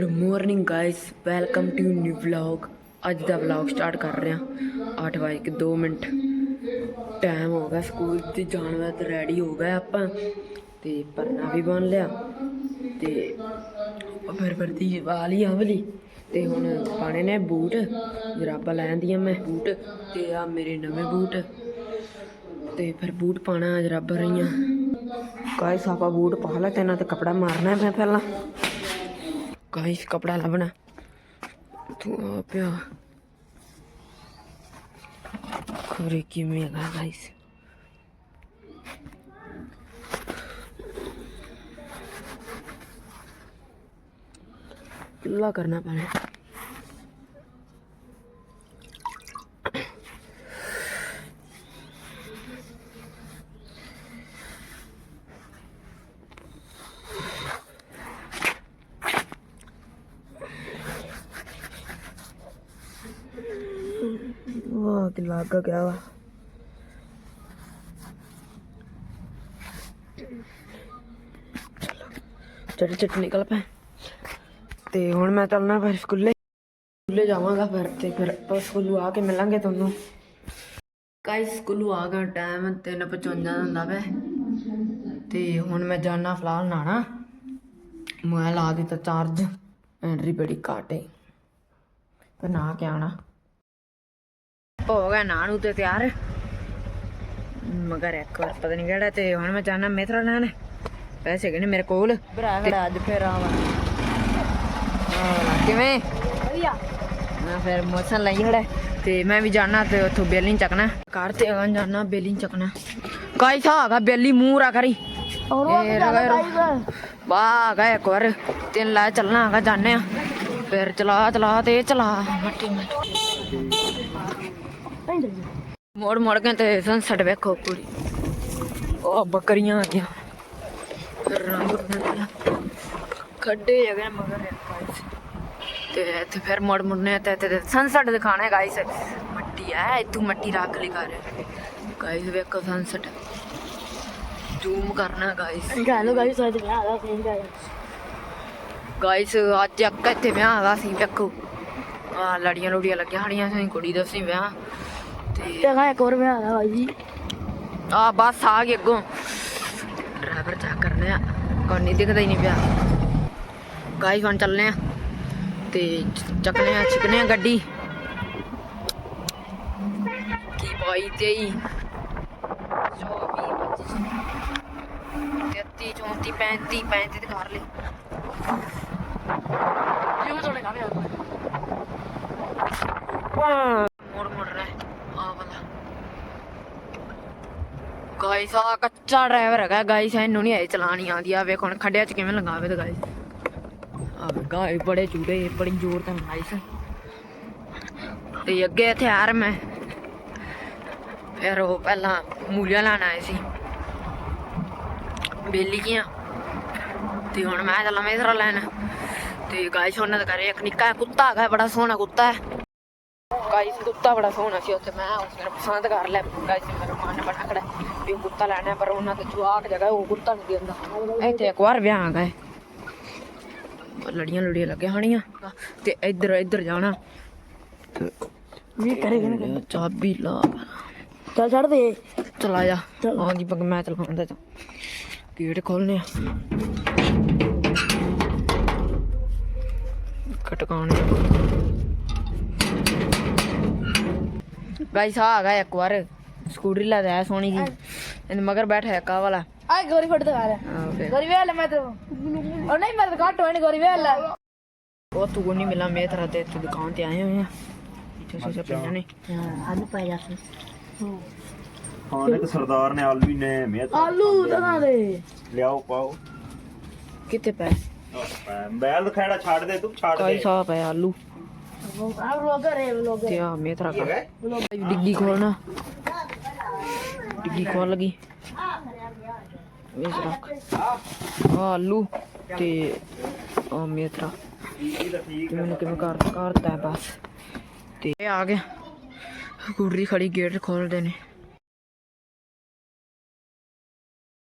Good morning guys welcome to new vlog ਅੱਜ ਦਾ vlog start ਕਰ ਰਹੇ। ਹਾਂ 8 ਵਜੇ ਕੇ 2 ਮਿੰਟ। ਟਾਈਮ ਹੋ ਗਿਆ ਸਕੂਲ ਤੇ ਜਾਣ ਵਾਸਤੇ ਰੈਡੀ ਹੋ ਗਏ ਆਪਾਂ। ਤੇ ਪਰਨਾ ਵੀ ਬੰਨ ਲਿਆ। ਤੇ ਫਿਰ ਵਰਦੀ ਵਾਲੀ ਆਵਲੀ ਤੇ ਹੁਣ ਪਾਣੇ ਨੇ ਬੂਟ। ਜਰਾਬਾਂ ਲੈਣ ਦੀਆਂ ਮੈਂ। ਬੂਟ ਤੇ ਆ ਮੇਰੇ ਨਵੇਂ ਬੂਟ। ਤੇ ਫਿਰ ਬੂਟ ਪਾਣਾ ਜਰਾਬਾਂ ਰਹੀਆਂ। ਗਾਇਸ ਆਪਾਂ ਬੂਟ ਪਾ ਲੈ ਤੇ ਇਹਨਾਂ ਤੇ ਕਪੜਾ ਮਾਰਨਾ ਮੈਂ ਪਹਿਲਾਂ। ਗਾਇਸ ਕਪੜਾ ਲੱਭਣਾ। ਤੂੰ ਆ। ਪਿਆ ਖਰੇ ਕਿਵੇਂ ਹੈਗਾ ਗਾਇਸ ਕਿੱਲਾ ਕਰਨਾ ਵਾਹ ਕਿ ਲੱਗ ਗਿਆ ਵਾ। ਚਟ ਚਟ ਨਿਕਲ ਪੈ ਤੇ ਹੁਣ ਮੈਂ ਚੱਲਣਾ ਫਿਰ ਸਕੂਲੇ। ਸਕੂਲੇ ਜਾਵਾਂਗਾ ਫਿਰ ਤੇ ਫਿਰ ਆਪਾਂ ਸਕੂਲੋਂ ਆ ਕੇ ਮਿਲਾਂਗੇ ਤੁਹਾਨੂੰ। ਗਾਇਸ ਸਕੂਲੋਂ ਆ ਗਿਆ ਟਾਈਮ 3:55 ਦਾ ਹੁੰਦਾ ਵੇ। ਤੇ ਹੁਣ ਮੈਂ ਜਾਣਾ ਫਿਲਹਾਲ ਨਾਣਾ। ਮੈਂ ਲਾ ਦਿੱਤਾ ਚਾਰਜ ਐਂਟਰੀ ਬੜੀ ਘਾਟੇ ਤੇ ਨਾ ਕੇ ਆਣਾ ਹੋ ਗਿਆ ਨਾ ਨੂੰ ਤੇ ਤਿਆਰ। ਮਗਰ ਇੱਕ ਵਾਰ ਪਤਾ ਨਹੀਂ ਕਿਹੜਾ ਤੇ ਹੁਣ ਮੈਂ ਜਾਣਾ ਮੇਥਰਾ ਲੈਣ। ਪੈਸੇ ਕਿਨੇ ਮੇਰੇ ਕੋਲ? ਭਰਾ ਮੇਰਾ ਅੱਜ ਫੇਰ ਆਵਾਂ ਹਾਂ ਕਿਵੇਂ? ਵਧੀਆ। ਮੈਂ ਫਿਰ ਮੋਸ਼ਨ ਲਈ ਖੜਾ। ਤੇ ਮੈਂ ਵੀ ਜਾਣਾ ਤੇ ਉੱਥੋਂ ਬੇਲੀ ਨੀ ਚੱਕਣਾ। ਘਰ ਤੇ ਆਂ ਜਾਣਾ ਬੇਲੀ ਨੀ ਚੱਕਣਾ। ਕਾਈ ਸਾਗਾ ਬੇਲੀ ਮੂੰਹ ਰਾ ਕਰੀ ਗਾਈਜ਼ ਵਾਹ ਗਾ ਇੱਕ ਵਾਰ। ਤਿੰਨ ਲੈ ਚੱਲਣਾ ਹੈਗਾ ਜਾਣੇ ਆ। ਫਿਰ ਚਲਾ ਚਲਾ ਤੇ ਚਲਾ। ਮੱਟੀ ਮੱਟੀ ਮੋੜ ਮੋੜ ਕੇ ਤੇ ਸਨਸੈਟ ਵੇਖੋ ਪੂਰੀ। ਉਹ ਬੱਕਰੀਆਂ ਆ ਗਿਆ ਰੰਗ ਬਦਲਿਆ ਖੱਡੇ ਜਗ੍ਹਾ ਮਗਰ। ਤੇ ਇੱਥੇ ਫਿਰ ਮੋੜ ਮੁੜਨੇ ਤੇ ਤੇ ਸਨਸੈਟ ਦਿਖਾਣਾ ਹੈ ਗਾਇਸ ਮੱਟੀ ਹੈ ਇੱਥੋਂ ਮੱਟੀ ਰੱਖ ਲਈ ਕਰ ਗਾਇਸ ਵੇਖੋ ਸਨਸੈਟ ਜ਼ੂਮ ਕਰਨਾ ਗਾਇਸ ਗਾਲੋ ਗਾਈਜ਼ ਅੱਜ ਮੈਂ ਆਦਾ ਗਾਈਜ਼ ਗਾਇਸ ਅੱਜ ਇੱਕ ਇੱਥੇ ਵਿਆਹ ਹੈਗਾ ਸੀ ਵੇਖੋ। ਆ ਲੜੀਆਂ ਲੁੜੀਆਂ ਲੱਗੀਆਂ ਹੜੀਆਂ ਸੀ ਕੁੜੀ ਦਾ ਸੀ ਵਿਆਹ। ਤੇ ਤੇ ਗਾ ਇੱਕ ਹੋਰ ਮੈਂ ਆਦਾ ਭਾਈ ਜੀ। ਆ, ਬੱਸ ਆ ਗਈ ਅੱਗੋਂ। ਡਰਾਈਵਰ ਚੈੱਕ ਕਰਨੇ ਆ। ਕੋਈ ਨਹੀਂ ਦਿਖਦਾ ਹੀ ਨਹੀਂ ਪਿਆ। ਗਾਇਸ, ਹੁਣ ਚੱਲਨੇ ਆ। ਤੇ ਚੱਕਨੇ ਆ ਛਿਕਨੇ ਆ ਗੱਡੀ। ਕੀ ਪਾਈ ਤੇਈ? 33 34 35 35 ਤੇ ਕਰ ਲੈ ਕਿਉਂ ਤੁਹਾਡੇ ਕਾਹਦੇ ਆ ਮੋੜ ਮੋੜ ਰਿਹਾ ਆ ਵਾਲਾ ਗਾਇਸ ਆ ਕੱਚਾ ਡਰਾਈਵਰ ਹੈਗਾ ਗਾਇਸ ਇਹਨੂੰ ਨਹੀਂ ਆਈ ਚਲਾਣੀ ਆਉਂਦੀ ਆ ਵੇਖ ਹੁਣ ਖੱਡਿਆਂ ਚ ਕਿਵੇਂ ਲੰਗਾਵੇ ਤੇ ਗਾਇਸ ਆ ਗਾਇ ਬੜੇ ਚੂੜੇ ਬੜੀ ਜ਼ੋਰ ਤੇ ਗਾਇਸ ਤੇ ਅੱਗੇ ਇੱਥੇ ਆ ਮੈਂ। ਫਿਰ ਉਹ ਪਹਿਲਾਂ ਮੂਲੀਆਂ ਲੈਣ ਆਏ ਸੀ। ਬੇਲੀ ਕੀਆਂ। ਤੇ ਹੁਣ ਮੈਂ ਚੱਲਾਂ ਮੇਸਰਾ ਲੈਣ। ਤੇ ਗਾਇਸ ਉਹਨਾਂ ਦੇ ਘਰੇ ਇੱਕ ਨਿੱਕਾ ਕੁੱਤਾ ਹੈਗਾ, ਬੜਾ ਸੋਹਣਾ ਕੁੱਤਾ ਹੈ। ਗਾਇਸ ਕੁੱਤਾ ਬੜਾ ਸੋਹਣਾ ਸੀ ਉੱਥੇ। ਮੈਂ ਉਸ ਨੂੰ ਪਸੰਦ ਕਰ ਲਿਆ। ਗਾਇਸ ਮੇਰਾ ਮਨ ਬੜਾ ਖੜਾ ਵੀ ਉਹ ਕੁੱਤਾ ਲੈਣਾ ਪਰ ਉਹਨਾਂ ਤੇ ਜਵਾਕ ਜਗ੍ਹਾ ਉਹ ਕੁੱਤਾ ਨਹੀਂ ਦਿੰਦਾ। ਇੱਥੇ ਇੱਕ ਵਾਰ ਵਿਆਹ ਗਏ। ਲੜੀਆਂ ਲੜੀਆਂ ਲੱਗੇ ਹਣੀਆਂ। ਤੇ ਇੱਧਰ ਇੱਧਰ ਜਾਣਾ। ਵੀ ਕਰੇਗਾ ਨਾ ਚਾਬੀ ਲਾ। ਚੱਲ ਛੱਡ ਦੇ। ਚਲਾ ਜਾ। ਆਉਂਦੀ ਪਗ ਮੈਂ ਚਲਾਉਂਦਾ ਤਾਂ ਗੇਟ ਖੋਲਨੇ ਆ। ਕਟਕਾਉਣੇ ਗਾਇਸ ਆ ਗਿਆ ਇੱਕ ਵਾਰ ਸਕੂਟਰੀ ਲਾ ਦੇ ਸੋਹਣੀ ਜੀ। ਇਹਦੇ ਮਗਰ ਬੈਠਾ ਇੱਕ ਆਹ ਵਾਲਾ। ਆ ਗੋਰੀ ਫੜ ਦਿਖਾ ਰਿਹਾ ਵੇ ਗੋਰੀ ਵੇਲ ਮੈਂ ਤੇ ਉਹ ਨਹੀਂ ਮੈਂ ਤਾਂ ਘੱਟ ਹੋਣੀ ਗੋਰੀ ਵੇਲ ਉਹ ਤੂੰ ਨਹੀਂ ਮਿਲਾ ਮੈਂ ਤੇਰਾ ਤੇ ਇੱਥੇ ਦੁਕਾਨ ਤੇ ਆਏ ਹੋਏ ਆ। ਇੱਥੇ ਸੋਚਿਆ ਪਈਆਂ ਨੇ। ਆਲੂ ਪੈ ਜਾ ਹਾਂ ਇੱਕ ਸਰਦਾਰ ਨੇ ਆਲੂ ਹੀ ਨੇ ਮਿਹਨਤ ਆਲੂ ਦਿਖਾ ਦੇ। ਲਿਆਓ ਪਾਓ। ਕਿੱਥੇ ਪੈ? ਬੈਲ ਦਿਖਾੜਾ ਛੱਡ ਦੇ ਤੂੰ ਛੱਡ ਦੇ। ਗਾਇਸ ਆ ਪਏ ਆਲੂ। ਤੇ ਆ ਮੈਂ ਤੇਰਾ? ਡਿੱਗੀ ਖੋਲਣਾ ਡਿੱਗੀ ਖੋਲ ਲਗੀ। ਵੇਚ ਰੱਖ ਆ ਆਲੂ ਤੇ ਆ ਮੈਨੂੰ ਕਿਵੇਂ ਕਰ ਕਰਤਾ ਬਸ। ਤੇ ਆ ਗਿਆ। ਸਕੂਟਰੀ ਖੜੀ ਗੇਟ ਖੋਲਦੇ ਨੇ।